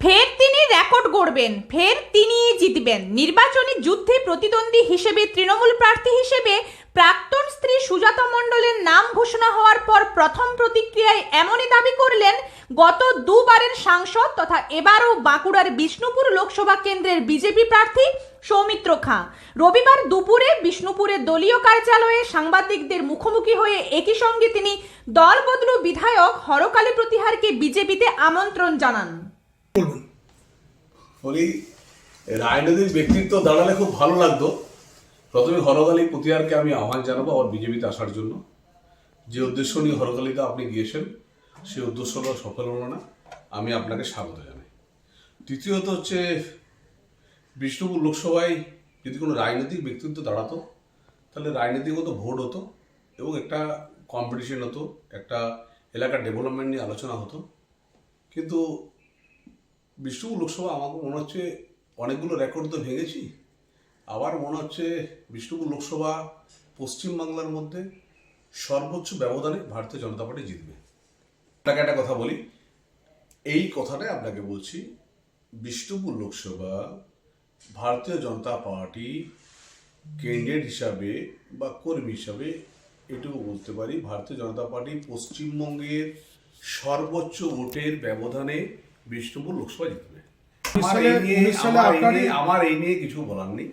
ফের তিনি রেকর্ড গড়বেন, ফের তিনিই জিতবেন। নির্বাচনী যুদ্ধে প্রতিদ্বন্দ্বী হিসেবে, তৃণমূল প্রার্থী হিসেবে প্রাক্তন স্ত্রী সুজাতা মণ্ডলের নাম ঘোষণা হওয়ার পর প্রথম প্রতিক্রিয়ায় এমনই দাবি করলেন, গত দুবারের সাংসদ তথা এবারও বাঁকুড়ার বিষ্ণুপুর লোকসভা কেন্দ্রের বিজেপি প্রার্থী সৌমিত্র খাঁ। রবিবার দুপুরে বিষ্ণুপুরের দলীয় কার্যালয়ে সাংবাদিকদের মুখোমুখি হয়ে একই সঙ্গে তিনি দল বদলু বিধায়ক হরকালী প্রতিহারকে বিজেপিতে আমন্ত্রণ জানান। বলবেন বলি রাজনৈতিক ব্যক্তিত্ব দাঁড়ালে খুব ভালো লাগতো। প্রথমে হরকালী পুতিয়ারকে আমি আহ্বান জানাব আমার বিজেপিতে আসার জন্য। যে উদ্দেশ্য নিয়ে হরকালীতে আপনি গিয়েছেন সেই উদ্দেশ্যটা সফল হলো না। আমি আপনাকে স্বাগত জানাই। দ্বিতীয়ত হচ্ছে, বিষ্ণুপুর লোকসভায় যদি কোনো রাজনৈতিক ব্যক্তিত্ব দাঁড়াতো, তাহলে রাজনীতিগত ভোট হতো এবং একটা কম্পিটিশন হতো, একটা এলাকার ডেভেলপমেন্ট নিয়ে আলোচনা হতো। কিন্তু বিষ্ণুপুর লোকসভা আমাকে মনে হচ্ছে অনেকগুলো রেকর্ড তো ভেঙেছি। আবার মনে হচ্ছে বিষ্ণুপুর লোকসভা পশ্চিমবাংলার মধ্যে সর্বোচ্চ ব্যবধানে ভারতীয় জনতা পার্টি জিতবে। আপনাকে একটা কথা বলি। এই কথাটাই আপনাকে বলছি বিষ্ণুপুর লোকসভা ভারতীয় জনতা পার্টি ক্যান্ডিডেট হিসাবে বা কর্মী হিসাবে এটুকু বলতে পারি, ভারতীয় জনতা পার্টি পশ্চিমবঙ্গের সর্বোচ্চ ভোটের ব্যবধানে বিষ্ণুপুর লোকসভা জিতবে। আমার এই নিয়ে কিছু বলার নেই।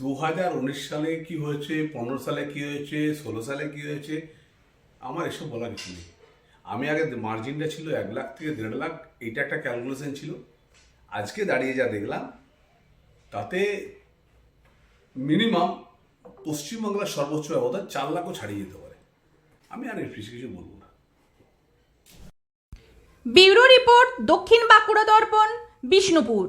দু হাজার উনিশ সালে কি হয়েছে পনেরো সালে কি হয়েছে ষোলো সালে কি হয়েছে আমার এসব বলার কিছু নেই। আমি আগে মার্জিনটা ছিল এক লাখ থেকে দেড় লাখ এটা একটা ক্যালকুলেশন ছিল। আজকে দাঁড়িয়ে যা দেখলাম তাতে মিনিমাম পশ্চিমবাংলার সর্বোচ্চ ব্যবধান চার লাখও ছাড়িয়ে যেতে পারে। আমি আর এর বেশি কিছু বলব ব্যুরো রিপোর্ট দক্ষিণ বাঁকুড়া দর্পণ বিষ্ণুপুর।